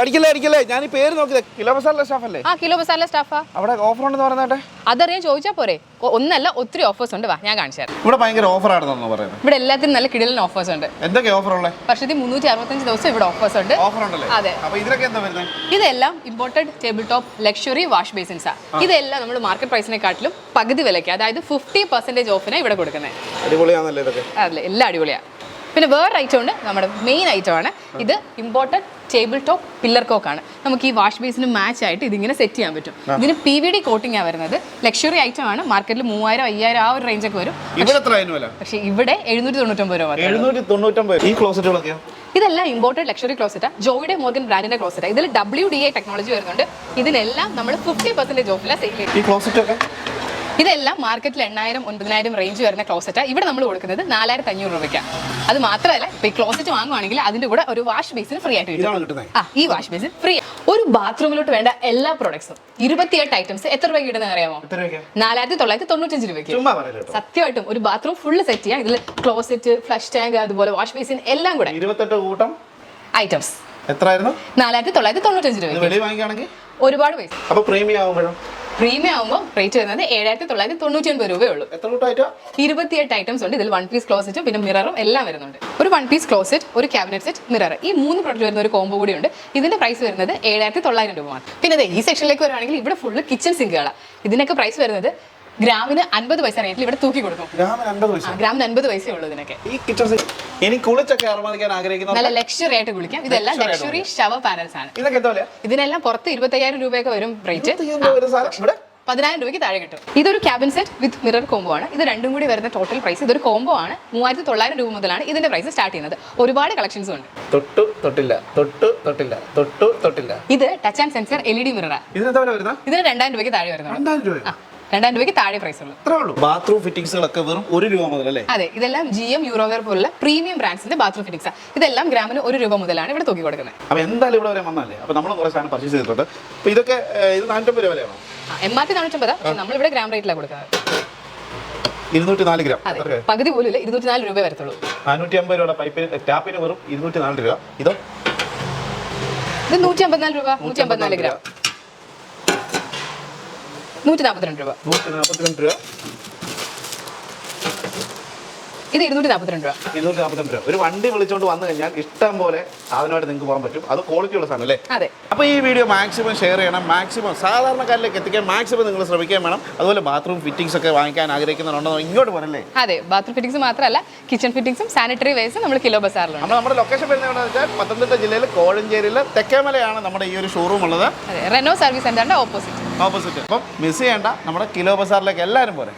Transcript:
അടിക്കല്ലേ അടിക്കല്ലേ ഞാൻ ഈ പേര് നോക്കിയത്. കിലോ മസാല സ്റ്റാഫ് അല്ലേ ആ കിലോ മസാല സ്റ്റാഫാ. അവിടെ ഓഫർ ഉണ്ടെന്ന് പറയുന്നേട്ടെ അതറിയാൻ ചോദിച്ചാൽ പോരെ. ഒന്നല്ല ഒത്തിരി ഓഫേഴ്സ് ഉണ്ട്. വാ ഞാൻ കാണിച്ചു തരാം. ഇവിടെ ഭയങ്കര ഓഫർ ആണെന്നാണ് പറയുന്നത്? ഇവിടെ എല്ലാത്തിനും നല്ല കിടിലൻ ഓഫേഴ്സ് ഉണ്ട്. എന്തൊക്കെ ഓഫർ ഉള്ളത് വർഷത്തിൽ മുന്നൂറ്റി അറുപത്തഞ്ച് ദിവസം ഇവിടെ ഓഫേഴ്സ് ഉണ്ട്. ഓഫർ ഉണ്ടല്ലേ അതെ. അപ്പൊ ഇതിലൊക്കെ എന്താ വരുന്നത് ഇതെല്ലാം imported table top luxury wash ബേസിൻസാ ഇതെല്ലാം നമ്മൾ മാർക്കറ്റ് പ്രൈസിനെക്കാട്ടിലും പകുതി വിലയ്ക്ക് അതായത് ഫിഫ്റ്റി പെർസെന്റേജ് ഓഫിനെ ഇവിടെ കൊടുക്കുന്നത് അടിപൊളിയാണല്ലേ ഇതൊക്കെ? അതെ എല്ലാം അടിപൊളിയാണ് പിന്നെ വേറൊരു ഐറ്റം ഉണ്ട് നമ്മുടെ മെയിൻ ഐറ്റം ആണ്. ഇത് ഇമ്പോർട്ടഡ് ടേബിൾ ടോപ്പ് പില്ലർ കോക്കാണ് നമുക്ക് ഈ വാഷ് ബേസിന് മാച്ച് ആയിട്ട് ഇതിങ്ങനെ സെറ്റ് ചെയ്യാൻ പറ്റും. ഇതിന് പി വി ഡി കോട്ടിംഗ് ആണ് വരുന്നത്. ലക്ഷറി ഐറ്റം ആണ്. മാർക്കറ്റിൽ മൂവായിരം അയ്യായിരം ആ ഒരു വരും. എത്ര അതിന് വില? പക്ഷേ ഇവിടെ എഴുന്നൂറ്റി തൊണ്ണൂറ്റൊമ്പത് രൂപ. എഴുന്നൂറ്റി തൊണ്ണൂറ്റമ്പത് ഈ ക്ലോസറ്റുകളൊക്കെയോ ഇതെല്ലാം ഇമ്പോർട്ടഡ് ലക്ഷറി ക്ലോസറ്റാ ജോയുടെ മോർഗൻ ബ്രാൻഡിന്റെ ക്ലോസറ്റ് ഇതിൽ ഡബ്ല്യു ഡി ഐ ടെക്നോളജി വരുന്നുണ്ട്. ഇതിനെല്ലാം നമ്മൾ ഫിഫ്റ്റി പെർസെന്റേജ് ഓഫിലാണ് സെയിൽ ചെയ്യുന്നത്. ഒക്കെ? ഇതെല്ലാം മാർക്കറ്റിൽ എണ്ണായിരം ഒൻപതിനായിരം റേഞ്ച് വരുന്ന ക്ലോസറ്റാണ് ഇവിടെ നമ്മൾ കൊടുക്കുന്നത് നാലായിരത്തി അഞ്ഞൂറ് രൂപയ്ക്കാണ് അത് മാത്രമല്ല ഈ ക്ലോസറ്റ് വാങ്ങുവാണെങ്കിൽ അതിന്റെ കൂടെ ഒരു വാഷ് ബേസിന് ഫ്രീ ആയിട്ട് കിട്ടും. ആ ഈ വാഷ് ബേസിൻ ഫ്രീ ഒരു ബാത്റൂമിലോട്ട് വേണ്ട എല്ലാ പ്രോഡക്ട്സും ഇരുപത്തിയെട്ട് ഐറ്റംസ് എത്ര രൂപയ്ക്ക് കിട്ടുന്ന അറിയാമോ? നാലായിരത്തി തൊള്ളായിരത്തി തൊണ്ണൂറ്റഞ്ച് രൂപയ്ക്ക്. സത്യമായിട്ടും ഒരു ബാത്റൂം ഫുള്ള് സെറ്റ് ചെയ്യാം. ഇതിൽ ക്ലോസറ്റ് ഫ്ലഷ് ടാങ്ക് അതുപോലെ വാഷ് ബേസിൻ എല്ലാം കൂടെ. ഇരുപത്തെട്ട് കൂട്ടം? ഐറ്റംസ് എത്രയായിരുന്നു നാലായിരത്തി തൊള്ളായിരത്തി തൊണ്ണൂറ്റഞ്ച് രൂപ ഒരുപാട് പൈസ. അപ്പൊ പ്രീമിയം ആകുമ്പോഴും പ്രീമിയം ആകുമ്പോൾ റേറ്റ് വരുന്നത് ഏഴായിരത്തി തൊള്ളായിരത്തി തൊണ്ണൂറ്റി ഒൻപത് രൂപയേ ഉള്ളൂ എത്ര ഐറ്റം ഇരുപത്തിയെട്ട് ഐറ്റംസ് ഉണ്ട്. ഇതിൽ വൺ പീസ് ക്ലോസറ്റും പിന്നെ മിററും എല്ലാം വരുന്നുണ്ട്. ഒരു വൺ പീസ് ക്ലോസറ്റ് ഒരു ക്യാബിനറ്റ് സെറ്റ് മിറർ ഈ മൂന്ന് പ്രൊഡക്റ്റ് വരുന്ന ഒരു കോംബോ കൂടി ഉണ്ട്. ഇതിന്റെ പ്രൈസ് വരുന്നത് ഏഴായിരത്തി തൊള്ളായിരം രൂപ മാത്രം. പിന്നെ ഈ സെക്ഷനിലേക്ക് വരുവാണെങ്കിൽ ഇവിടെ ഫുള്ള് കിച്ചൺ സിങ്കുകളാണ് ഇതിനൊക്കെ പ്രൈസ് വരുന്നത് ഗ്രാമിന് അൻപത് പൈസ റേറ്റിൽ ഇവിടെ തൂക്കി കൊടുക്കും. ഗ്രാമിന് അൻപത് പൈസ. ഗ്രാമിന് അൻപത് ഉള്ളൂ ഇതിനൊക്കെ. ഈ കിച്ചൺ സെറ്റ് ഇനി കുളിച്ചൊക്കെ ആഗ്രഹിക്കുന്ന നല്ല ലക്ഷറി ആയിട്ട് കുളിക്കാം. ഇതെല്ലാം ലക്ഷറി ഷവർ പാനൽസ് ആണ്. ഇതൊക്കെ എന്താ വില ഇതിനെല്ലാം പുറത്ത് ഇരുപത്തയ്യായിരം രൂപയൊക്കെ വരും റേറ്റ് ഇവിടെ? പതിനായിരം രൂപയ്ക്ക് താഴെ കിട്ടും. ഇതൊരു cabin set with mirror combo ആണ്. ഇത് രണ്ടും കൂടി വരുന്ന ടോട്ടൽ പ്രൈസ് ഇതൊരു കോംബോ ആണ്. മൂവായിരത്തി തൊള്ളായിരം രൂപ മുതലാണ് ഇതിന്റെ പ്രൈസ് സ്റ്റാർട്ട് ചെയ്യുന്നത്. ഒരുപാട് കളക്ഷൻസ് ഉണ്ട്. തൊട്ടു തൊട്ടില്ല. തൊട്ടു തൊട്ടില്ല. തൊട്ടു തൊട്ടില്ല. ഇത് touch and sensor L E D മിററാണ് ഇതിനെന്താ വില വരുന്ന ഇതിന് രണ്ടായിരം രൂപയ്ക്ക് താഴെ വരുന്നുണ്ട്. രണ്ടായിരം രൂപയ്ക്ക് താഴെ പ്രൈസ് ഉള്ളൂ. അത്രേ ഉള്ളൂ. ബാത്റൂം ഫിറ്റിംഗ്സുകളൊക്കെ വെറും ഒരു രൂപ മുതൽ അല്ലേ അതെ ഇതെല്ലാം ജി എം യൂറോവെയർ പോലുള്ള പ്രീമിയം ബ്രാൻഡ്സിന്റെ ബാത്റൂം ഫിറ്റിംഗ്സ് ഇതെല്ലാം ഗ്രാമിന് ഒരു രൂപ മുതലാണ് ഇവിടെ തൂക്കി കൊടുക്കുന്നത്. അപ്പൊ എന്തായാലും ഇവിടെ വരെ വന്നാലേ? അപ്പൊ നമ്മൾ കുറേ സാധനം പർച്ചേസ് ചെയ്തിട്ടുണ്ട്. അപ്പൊ ഇതൊക്കെ ഏഹ്, ഇത് നാനൂറ്റമ്പത് രൂപ വിലയാണോ? എം ആർ പി നാനൂറ്റമ്പത് നമ്മളിവിടെ ഗ്രാം റേറ്റിലാണ് കൊടുക്കുന്നത്. ഇരുന്നൂറ്റി നാല് ഗ്രാം അതെ പകുതി പോലും ഇല്ല ഇരുന്നൂറ്റി നാല് രൂപ വരത്തുള്ളൂ. നാനൂറ്റി അമ്പത് രൂപയുടെ പൈപ്പിന് ടാപ്പിന് വെറും ഇരുന്നൂറ്റി നാല് രൂപ. ഇതോ? ഇത് നൂറ്റി അമ്പത്തിനാല് രൂപ നൂറ്റി അമ്പത്തിനാല് ഗ്രാം നൂറ്റി നാൽപ്പത്തിരണ്ട് രൂപ. നൂറ്റി നാൽപ്പത്തിരണ്ട് രൂപ. ഇത് ഇരുന്നൂറ്റി നാൽപ്പത്തിരണ്ട് രൂപ. ഇരുന്നൂറ്റി നാൽപ്പത്തിരണ്ട് രൂപ. ഒരു വണ്ടി വിളിച്ചോണ്ട് വന്നു കഴിഞ്ഞാൽ ഇഷ്ടം പോലെ സാധനമായിട്ട് നിങ്ങൾക്ക് പോകാൻ പറ്റും. അത് ക്വാളിറ്റി ഉള്ള സാധനം അല്ലേ അതെ. അപ്പോൾ ഈ വീഡിയോ മാക്സിമം ഷെയർ ചെയ്യണം. മാക്സിമം സാധാരണക്കാരിലേക്ക് എത്തിക്കാൻ മാക്സിമം നിങ്ങൾ ശ്രമിക്കാൻ വേണം. അതുപോലെ ബാത്റൂം ഫിറ്റിംഗ്സ് ഒക്കെ വാങ്ങിക്കാൻ ആഗ്രഹിക്കുന്നുണ്ടോ ഇങ്ങോട്ട് പോരല്ലേ അതെ ബാത്റൂം ഫിറ്റിംഗ്സ് മാത്രമല്ല കിച്ചൺ ഫിറ്റിംഗ്സും സാനിറ്ററി വേസും നമ്മൾ കിലോ ബസാറിലാണ് നമ്മൾ നമ്മുടെ ലൊക്കേഷൻ വരുന്നതെന്ന് വെച്ചാൽ പത്തനംതിട്ട ജില്ലയിൽ കോഴഞ്ചേരിയിൽ തെക്കേമലയാണ് നമ്മുടെ ഈ ഒരു ഷോറൂം ഉള്ളത്. റെനോ സർവീസ് സെന്ററിന്റെ ഓപ്പോസിറ്റ് ഓപ്പോസിറ്റ് അപ്പം മിസ് ചെയ്യേണ്ട നമ്മുടെ കിലോ ബസാറിലേക്ക് എല്ലാവരും പോരെ.